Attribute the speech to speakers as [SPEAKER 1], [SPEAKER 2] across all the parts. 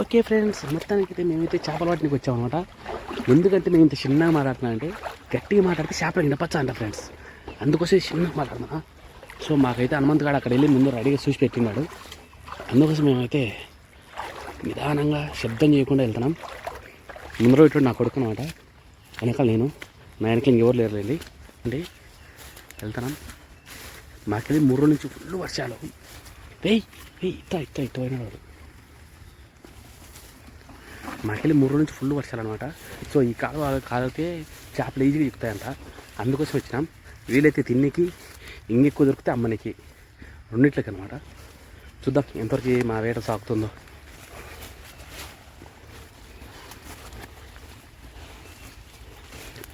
[SPEAKER 1] Okay friends మొత్తానికి అయితే మేమైతే చేపల వాటికి వచ్చామన్నమాట. ఎందుకంటే మేము ఇంత చిన్నగా మాట్లాడుతున్నా అంటే గట్టిగా మాట్లాడితే చేపలు వినపచ్చా అంట ఫ్రెండ్స్. అందుకోసం చిన్నగా మాట్లాడుతున్నా సో మాకైతే హనుమంతగాడు అక్కడ వెళ్ళి ముందు రెడీగా చూసి పెట్టినాడు అందుకోసం మేమైతే నిదానంగా శబ్దం చేయకుండా వెళ్తున్నాం. ముందర ఇటు నా కొడుకు అనమాట వెనకాల నేను నా వెనకాల ఇంకెవరు లేరు వెళ్ళి అంటే వెళ్తున్నాం. మాకెళ్ళి మూడు నుంచి ఫుల్ వర్షాలు. ఏయ్ ఏయ్ ఇత్త ఇత్త ఇత్త పోయినాడు వాడు. మాకెళ్ళి మూడు రోజుల నుంచి ఫుల్ వర్షాలు అనమాట సో ఈ కాలువ కాలితే చేపలు ఈజీగా ఎక్కుతాయంట అందుకోసం వచ్చినాం. వీలైతే తిన్నికి ఇంకెక్కువ దొరికితే అమ్మనికి. రెండిట్లకి అనమాట చూద్దాం ఎంతవరకు మా వేట సాగుతుందో.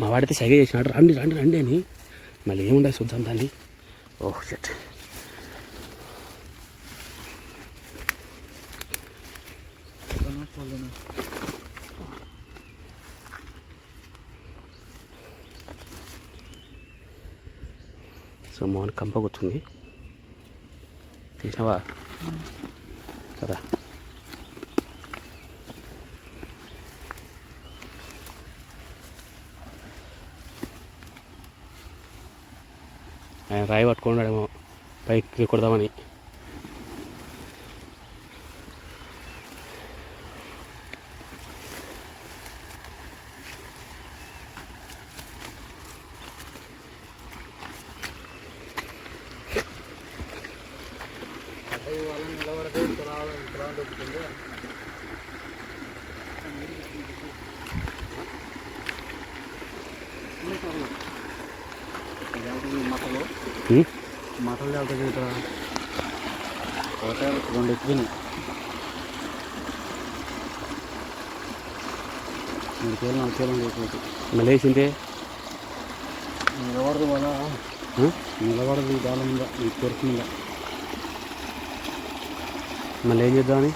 [SPEAKER 1] మా వాడైతే సైగ చేసినాడు. రండి రండి రండి అని. మళ్ళీ ఏముండదు చూద్దాం దాన్ని. ఓహ్ షట్ సో మోహన్ కంప తీసినవా కదా. ఆయన రాయి పట్టుకున్నాడేమో. పైకి కొడదామని హ్మ్?
[SPEAKER 2] మటలు వెళ్తుంది ఇక్కడ పోతే రెండు ఎక్కినాయి మూడు కేలు నాలుగు కేలు అయిపోతుంది
[SPEAKER 1] మళ్ళీ వేసిందే
[SPEAKER 2] నిలబడదు
[SPEAKER 1] ఆ?
[SPEAKER 2] నిలబడదు దాని మీద ఈ కొరకు మీద
[SPEAKER 1] మళ్ళీ ఏం చేద్దామని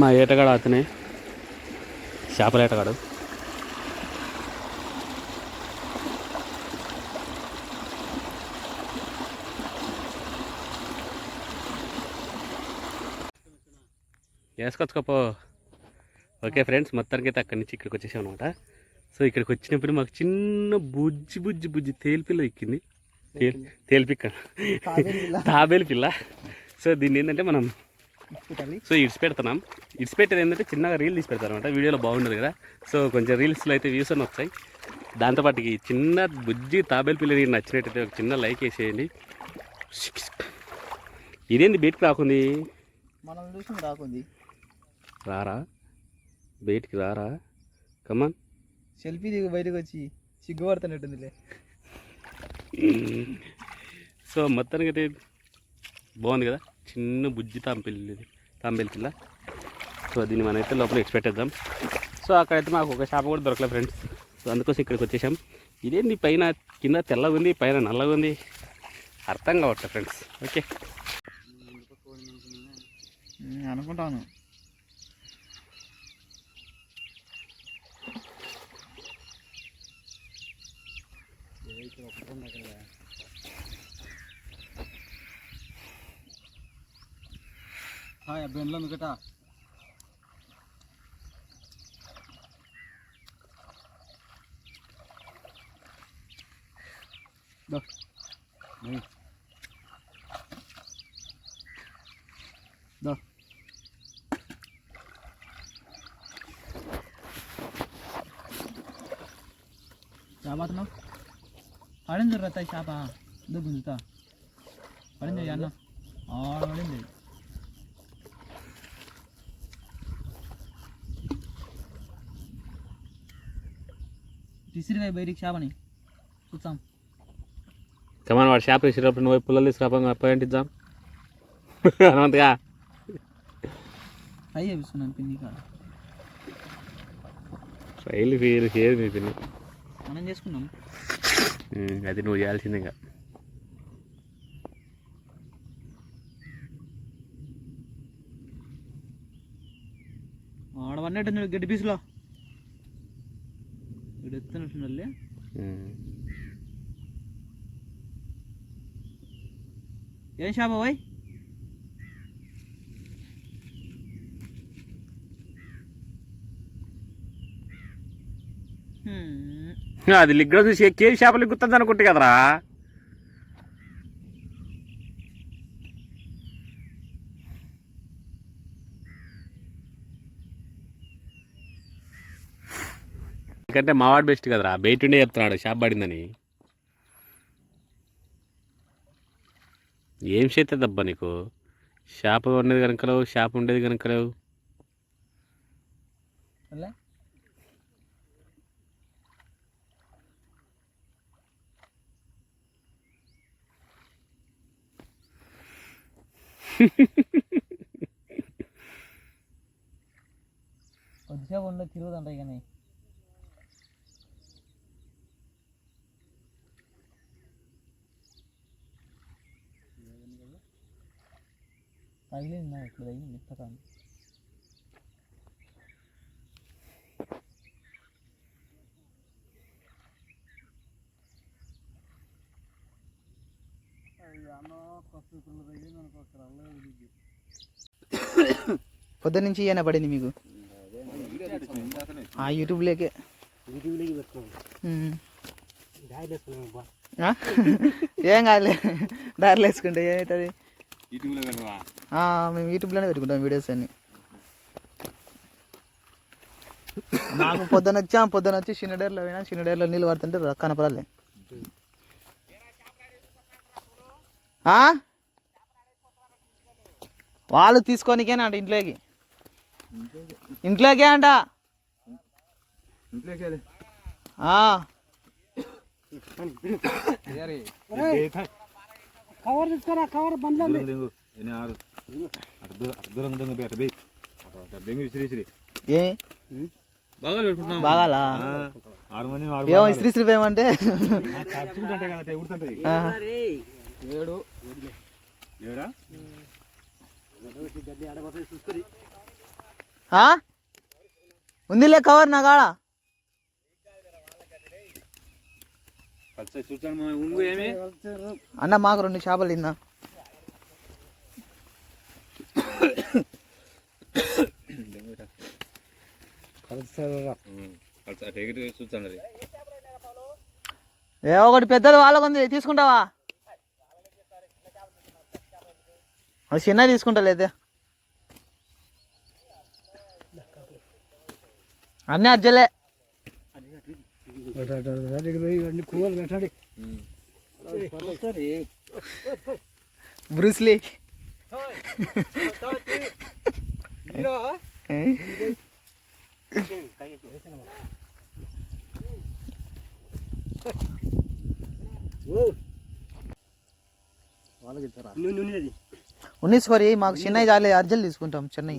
[SPEAKER 1] మా ఏటగాడు అతనే. చేపల ఏటగాడు. వేసుకొచ్చుకోపో ఓకే ఫ్రెండ్స్ మొత్తానికి అయితే అక్కడి నుంచి ఇక్కడికి వచ్చేసాం అనమాట సో ఇక్కడికి వచ్చినప్పుడు మాకు చిన్న బుజ్జి బుజ్జి బుజ్జి తేలిపిల్ల ఎక్కింది. తేల్ తేలిపిక్క తాబేలు పిల్ల. సో దీన్ని ఏంటంటే మనం సో ఇడిచి పెడుతున్నాం. ఇడిచి పెట్టేది ఏంటంటే చిన్నగా రీల్ తీసి పెడతారు అనమాట వీడియోలో బాగుండదు కదా. సో కొంచెం రీల్స్లో అయితే వ్యూస్ అని వస్తాయి. దాంతోపాటు ఈ చిన్న బుజ్జి తాబేలు పిల్ల నీకు నచ్చినట్టయితే ఒక చిన్న లైక్ వేసేయండి. ఇదేంది బయటికి రాకుంది?
[SPEAKER 2] మనం చూసి రాకుంది.
[SPEAKER 1] రారా? బయటికి రారా? కమాన్
[SPEAKER 2] సెల్ఫీ దిగు బయటకు వచ్చి సిగ్గుపడుతున్నట్టుందిలే.
[SPEAKER 1] సో మొత్తానికి అయితే బాగుంది కదా. చిన్న బుజ్జి తాంపెల్లి ఇది. తాంబేలు సో దీన్ని మనమైతే లోపల ఎక్స్పెక్ట్ చేద్దాం. సో అక్కడైతే మాకు ఒక చేప కూడా దొరకలేదు ఫ్రెండ్స్ సో అందుకోసం ఇక్కడికి వచ్చేసాం. ఇదేంది పైన కింద తెల్లగా ఉంది పైన నల్లగా ఉంది. అర్థం కావట్లేదు ఫ్రెండ్స్ ఓకే
[SPEAKER 2] అనుకుంటాను. హాయ్ బెండ్లో మిగట దా దా చేపతున్నావు పడింది రత్త చేప ఇదో గుంజుతా పడింది అన్న ఆడ పడింది తీసిరిగా బయటికి చేపని చూస్తాం
[SPEAKER 1] కమాన్ వాడు చేప వేసేటప్పుడు నువ్వు పుల్లలు తీసుకురా పోయింటిద్దాం హనుమంతగా
[SPEAKER 2] ఫ్రై చేపిస్తున్నాను పిండి కాడ
[SPEAKER 1] రైలు ఫీర్ ఫీర్ మీ పిన్ని
[SPEAKER 2] మనం చేసుకున్నాం
[SPEAKER 1] ఉమ్, అది నువ్వు చేయాల్సిందే ఇంకా.
[SPEAKER 2] ఆడ పడినట్టు గడ్డి పీసులో. వీడు
[SPEAKER 1] ఎత్తున్నట్టున్నారులే
[SPEAKER 2] ఏం షాబాయ్
[SPEAKER 1] అది లిగ్గర చూసి కేజీ చేపలు గుర్తుంది అనుకుంటే కదరా? ఎందుకంటే మావాడు బెస్ట్ కదరా. బయట ఉండే చెప్తున్నాడు షాప్ పడిందని. ఏం చేస్తుందబ్బా నీకు? షాప్ ఉండేది కనుకలేవు షాప్ ఉండేది కనుకలేవు
[SPEAKER 2] కొద్దిసేపు ఉండదు తిరుగుదంట కానీ తగిలిందా ఇప్పుడు తగిలింది పుస్తకాన్ని పొద్దు నుంచి ఈయన పడింది మీకు? ఆ యూట్యూబ్లోకే? ఏం కాదులే. దారిలో వేసుకుంటే ఏమవుతుంది? మేము యూట్యూబ్లోనే పెట్టుకుంటాం వీడియోస్ అన్ని. నాకు పొద్దున వచ్చాం పొద్దున వచ్చి చిన్నడేర్లో పోయినా చిన్నడేర్లో నీళ్ళు పడుతుంటే ఆ? వాళ్ళు తీసుకోనికేనా అంట ఇంట్లోకి? ఇంట్లోకే అంట. ఆ.
[SPEAKER 1] కవర్ తీసుకురా కవర్ బండ్లు
[SPEAKER 2] ఏ? బాగాలా ఏమో ఇస్త్రీ ఇస్త్రీ ఏమంటే ఉందిలే కవర్ నా కాడ. అన్న మాకు రెండు చేపలు తిన్నా. ఏ ఒకటి పెద్దది వాళ్ళకు ఉంది తీసుకుంటావా? అది చిన్న తీసుకుంటా లేదా అన్నీ అజ్జలే బ్రూస్లీ ఉన్నీస్ మరి మాకు చిన్నవి చాలే అర్జల్ తీసుకుంటాం చెన్నై.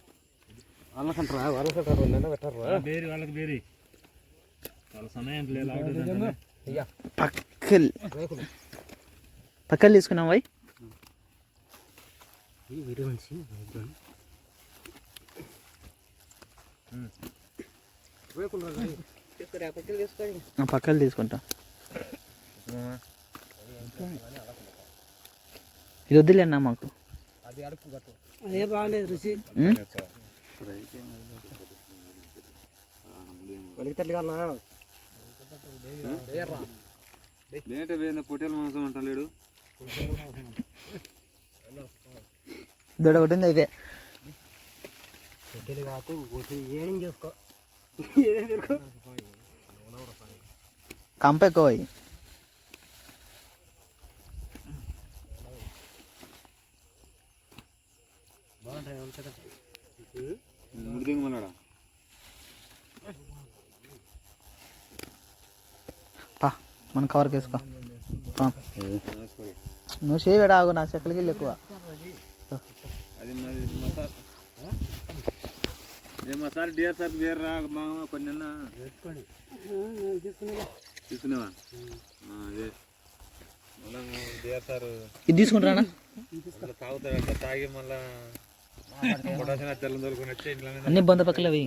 [SPEAKER 1] వాళ్ళకంటారా వాళ్ళకంటారు పెట్టారా
[SPEAKER 3] బేరి వాళ్ళకి బేరి వాళ్ళ సమయం లేదు
[SPEAKER 2] పక్కల్ పక్కలు తీసుకున్నాం బాయ్
[SPEAKER 1] వీడియో మనిషి
[SPEAKER 2] పక్కలు తీసుకుంటాం ఇది వద్దులే అన్న మాకు
[SPEAKER 1] అదే బాగలేదు రుచి
[SPEAKER 2] ఉం?
[SPEAKER 1] వలిగితట్లు
[SPEAKER 3] పొట్టేల మాంసం అంటలేడు
[SPEAKER 2] దొడ ఒకటి ఉంది అయితే
[SPEAKER 1] కాకు ఏం చేసుకో
[SPEAKER 2] కంప ఎక్కువ
[SPEAKER 3] బాగుంటాయి
[SPEAKER 2] పా మన కవర్కి వేసుకో పా. నువ్వు చేయడా ఆగు నా చెక్కలకి వెళ్ళి ఎక్కువ.
[SPEAKER 3] సార్ వేరు రా కొన్ని తీసుకునేవా? అదే. సార్
[SPEAKER 2] ఇది తీసుకుంటారా
[SPEAKER 3] తాగుతాడంట తాగి మళ్ళా
[SPEAKER 2] అన్ని బంద పక్కల అవి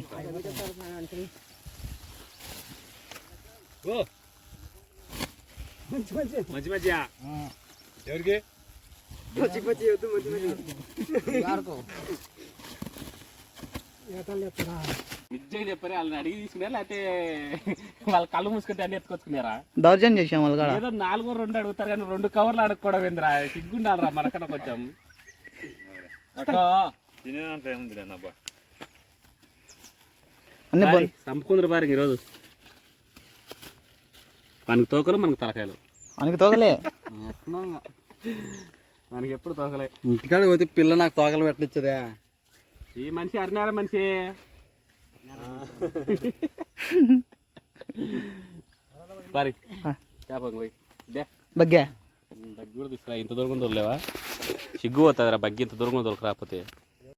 [SPEAKER 3] మంచి మంచి ఎవరికి
[SPEAKER 1] వాళ్ళ కళ్ళు మూసుకుంటే అన్ని ఎత్తుకొచ్చుకున్నారా?
[SPEAKER 2] దౌర్జన్యం చేసాం వాళ్ళ
[SPEAKER 1] ఏదో నాలుగు రెండు అడుగుతారు కానీ రెండు కవర్లు అడగకూడదు ఏంద్రా? సిగ్గుండాలరా మనకన్నా కొంచెం.
[SPEAKER 3] తినేదంటే ఏముంది అబ్బా.
[SPEAKER 2] అన్ని
[SPEAKER 1] సంపుకుందరు బారి ఈరోజు. మనకి తోకలు మనకు తలకాయలు.
[SPEAKER 2] మనకి తోగలే
[SPEAKER 1] మనకి ఎప్పుడు తోకలే.
[SPEAKER 2] ఇంటికాడ పోతే పిల్ల నాకు తోగలు పెట్టించదా.
[SPEAKER 1] ఈ మనిషి అరినారా మనిషి. బారి చేపకు పోయి. దే.
[SPEAKER 2] బగ్గా.
[SPEAKER 1] దగ్గర తీసుకురా. ఇంత దూరం దొరలేవా సిగ్గు పోతుందిరా బగ్గి ఇంత దూరం దొరకరాకపోతే.